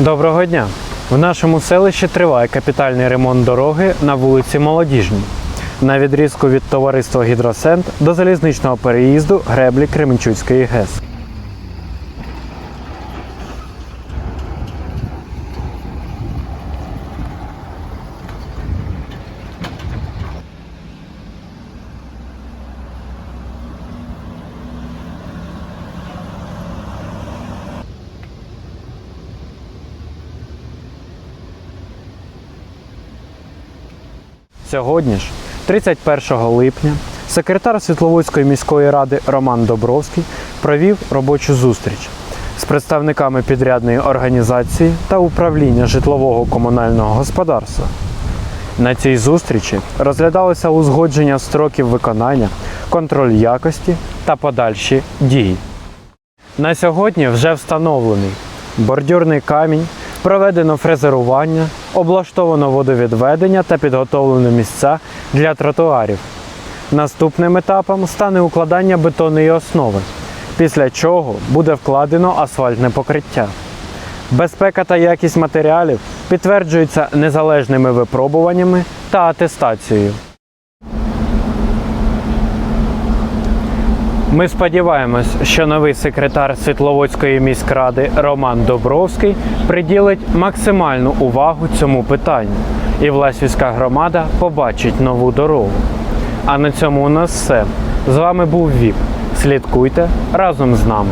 Доброго дня! В нашому селищі триває капітальний ремонт дороги на вулиці Молодіжній. На відрізку від товариства Гідросент до залізничного переїзду греблі Кременчуцької ГЕС. Сьогодні ж, 31 липня, секретар Світловодської міської ради Роман Добровський провів робочу зустріч з представниками підрядної організації та управління житлового комунального господарства. На цій зустрічі розглядалося узгодження строків виконання, контроль якості та подальші дії. На сьогодні вже встановлений бордюрний камінь, проведено фрезерування, облаштовано водовідведення та підготовлено місця для тротуарів. Наступним етапом стане укладання бетонної основи, після чого буде вкладено асфальтне покриття. Безпека та якість матеріалів підтверджуються незалежними випробуваннями та атестацією. Ми сподіваємось, що новий секретар Світловодської міськради Роман Добровський приділить максимальну увагу цьому питанню, і Власівська громада побачить нову дорогу. А на цьому у нас все. З вами був ВІП. Слідкуйте разом з нами.